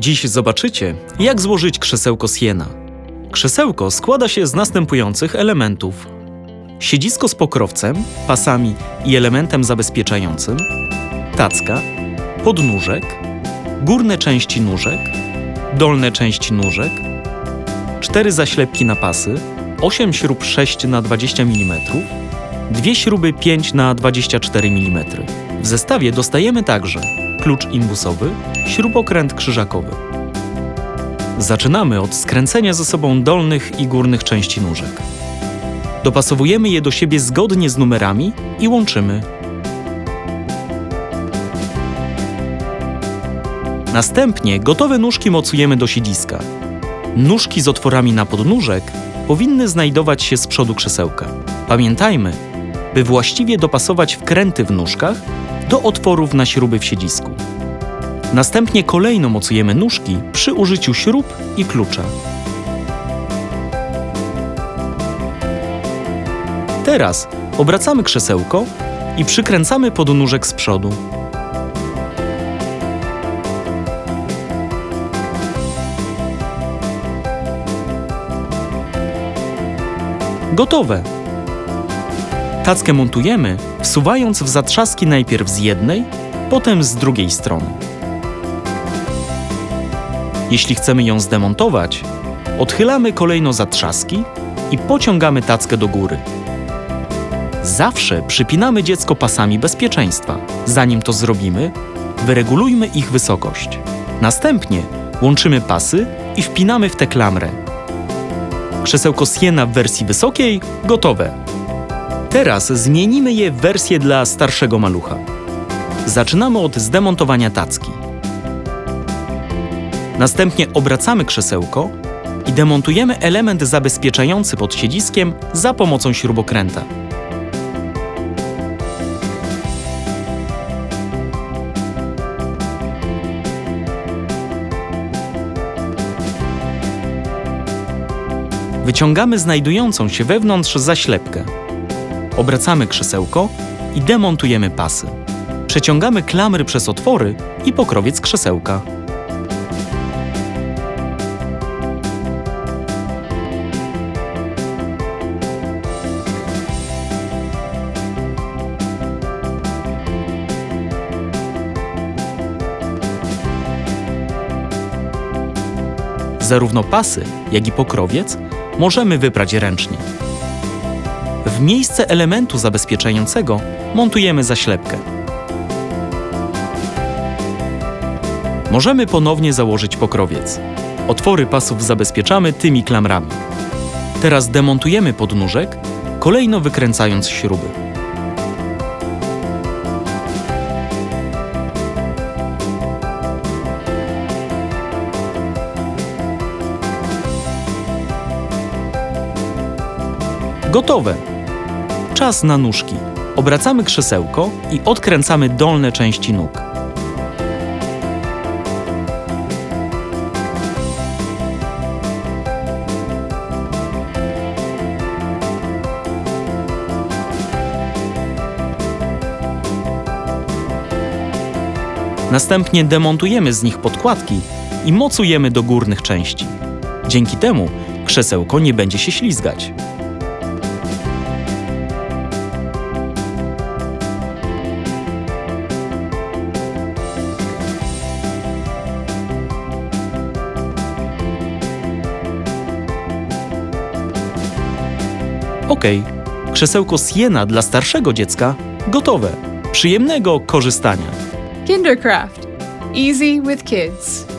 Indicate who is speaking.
Speaker 1: Dziś zobaczycie, jak złożyć krzesełko Siena. Krzesełko składa się z następujących elementów: siedzisko z pokrowcem, pasami i elementem zabezpieczającym, tacka, podnóżek, górne części nóżek, dolne części nóżek, cztery zaślepki na pasy, 8 śrub 6 na 20 mm, dwie śruby 5 na 24 mm. W zestawie dostajemy także klucz imbusowy, śrubokręt krzyżakowy. Zaczynamy od skręcenia ze sobą dolnych i górnych części nóżek. Dopasowujemy je do siebie zgodnie z numerami i łączymy. Następnie gotowe nóżki mocujemy do siedziska. Nóżki z otworami na podnóżek powinny znajdować się z przodu krzesełka. Pamiętajmy, by właściwie dopasować wkręty w nóżkach do otworów na śruby w siedzisku. Następnie kolejno mocujemy nóżki przy użyciu śrub i klucza. Teraz obracamy krzesełko i przykręcamy podnóżek z przodu. Gotowe! Tackę montujemy, wsuwając w zatrzaski najpierw z jednej, potem z drugiej strony. Jeśli chcemy ją zdemontować, odchylamy kolejno zatrzaski i pociągamy tackę do góry. Zawsze przypinamy dziecko pasami bezpieczeństwa. Zanim to zrobimy, wyregulujmy ich wysokość. Następnie łączymy pasy i wpinamy w tę klamrę. Krzesełko Siena w wersji wysokiej gotowe. Teraz zmienimy je w wersję dla starszego malucha. Zaczynamy od zdemontowania tacki. Następnie obracamy krzesełko i demontujemy element zabezpieczający pod siedziskiem za pomocą śrubokręta. Wyciągamy znajdującą się wewnątrz zaślepkę. Obracamy krzesełko i demontujemy pasy. Przeciągamy klamry przez otwory i pokrowiec krzesełka. Zarówno pasy, jak i pokrowiec możemy wyprać ręcznie. W miejsce elementu zabezpieczającego montujemy zaślepkę. Możemy ponownie założyć pokrowiec. Otwory pasów zabezpieczamy tymi klamrami. Teraz demontujemy podnóżek, kolejno wykręcając śruby. Gotowe! Czas na nóżki. Obracamy krzesełko i odkręcamy dolne części nóg. Następnie demontujemy z nich podkładki i mocujemy do górnych części. Dzięki temu krzesełko nie będzie się ślizgać. Ok, krzesełko Siena dla starszego dziecka gotowe. Przyjemnego korzystania.
Speaker 2: Kindercraft. Easy with kids.